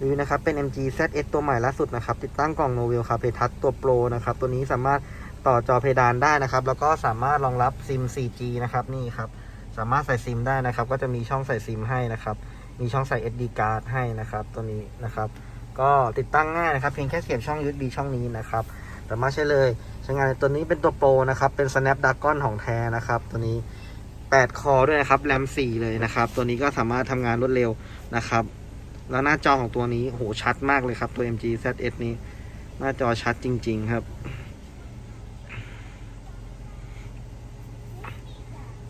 รีวิวนะครับเป็น MG ZS ตัวใหม่ล่าสุดนะครับ ติดตั้งกล่อง Novell c a r p e t o u c h ตัว Pro นะครับ ตัวนี้สามารถต่อจอเพดานได้นะครับ แล้วก็สามารถรองรับซิม 4G นะครับ นี่ครับ สามารถใส่ซิมได้นะครับ ก็จะมีช่องใส่ซิมให้นะครับ มีช่องใส่ SD card ให้นะครับ ตัวนี้นะครับ ก็ติดตั้งง่ายนะครับ เพียงแค่เสียบช่อง USB ช่องนี้นะครับ สามารถใช้เลยใช้งานตัวนี้เป็นตัวโปรนะครับ เป็น Snapdragon ของแท้นะครับ ตัวนี้ 8 คอด้วยนะครับ แรม 4 เลยนะครับ ตัวนี้ก็สามารถทำงานรวดเร็วนะครับ แล้วหน้าจอของตัวนี้โหชัดมากเลยครับตัว MG ZS นี้ หน้าจอชัดจริง ๆ ครับ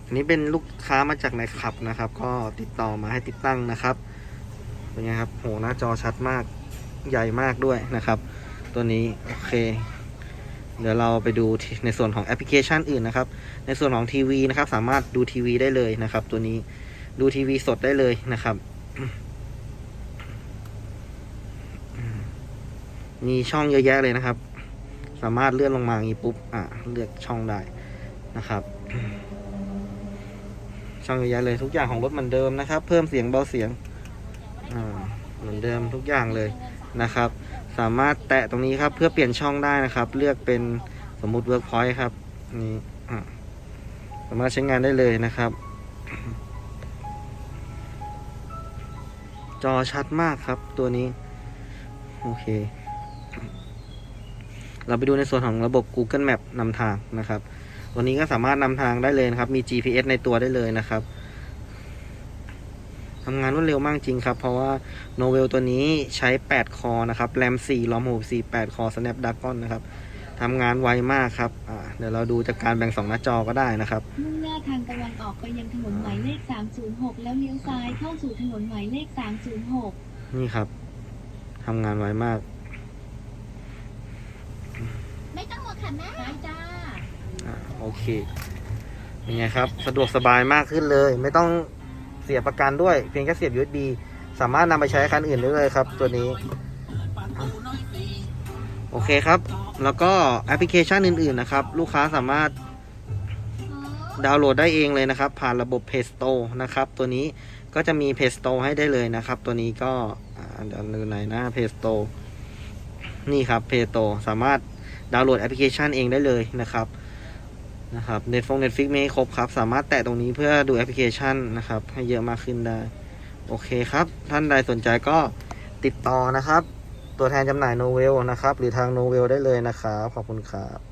อันนี้เป็นลูกค้ามาจากในขับนะครับ ก็ติดต่อมาให้ติดตั้งนะครับเป็นไงครับโหหน้าจอชัดมากใหญ่มากด้วยนะครับ ตัวนี้โอเค เดี๋ยวเราไปดูในส่วนของแอปพลิเคชันอื่นนะครับ ในส่วนของทีวีนะครับ สามารถดูทีวีได้เลยนะครับ ตัวนี้ดูทีวีสดได้เลยนะครับ มีช่องเยอะแยะเลยนะครับ สามารถเลื่อนลงมาอย่างนี้ปุ๊บอะเลือกช่องได้นะครับ ช่องเยอะแยะเลยทุกอย่างของรถเหมือนเดิมนะครับ เพิ่มเสียงเบาเสียงอ่าเหมือนเดิมทุกอย่างเลยนะครับ สามารถแตะตรงนี้ครับ เพื่อเปลี่ยนช่องได้นะครับ เลือกเป็นสมมุติ Workpoint ครับนี่อะสามารถใช้งานได้เลยนะครับ จอชัดมากครับตัวนี้ โอเค เราไปดูในส่วนของระบบ Google Map นำทางนะครับ ตัวนี้ก็สามารถนำทางได้เลยนะครับ มี GPS ในตัวได้เลยนะครับทำงานรวดเร็วมากจริงครับ เพราะว่าโนเวลตัวนี้ใช้ 8 คอนะครับแรม4รอม6 4 8 คอ Snapdragon นะครับทำงานไวมากครับอ่าเดี๋ยวเราดูจากการแบ่งสองหน้าจอก็ได้นะครับ มุ่งหน้าทางตะวันออกไปยังถนนหมายเลข 306 แล้วเลี้ยวซ้ายเข้าสู่ถนนหมายเลข 306 นี่ครับ ทำงานไวมาก ไม่ต้องห่วง ค่ะแม่จ้าอ่าโอเคเป็นไงครับ สะดวกสบายมากขึ้นเลย ไม่ต้องเสียประกันด้วย เพียงแค่เสียบ USB สามารถนำไปใช้คันอื่นได้เลยครับ ตัวนี้ โอเคครับ แล้วก็แอปพลิเคชันอื่นๆนะครับ ลูกค้าสามารถดาวน์โหลดได้เองเลยนะครับ ผ่านระบบ Play Store นะครับ ตัวนี้ก็จะมี Play Store ให้ได้เลยนะครับ ตัวนี้ก็อ่าเดี๋ยวดูไหนนะ Play Store นี่ครับ Play Store สามารถ ดาวน์โหลดแอปพลิเคชันเองได้เลยนะครับนะครับเน็ตฟงเน็ตฟิกไม่ครบครับ สามารถแตะตรงนี้เพื่อดูแอปพลิเคชันนะครับ ให้เยอะมากขึ้นได้ โอเคครับ ท่านใดสนใจก็ติดต่อนะครับ ตัวแทนจำหน่ายโนเวลนะครับ หรือทางโนเวลได้เลยนะครับ ขอบคุณครับ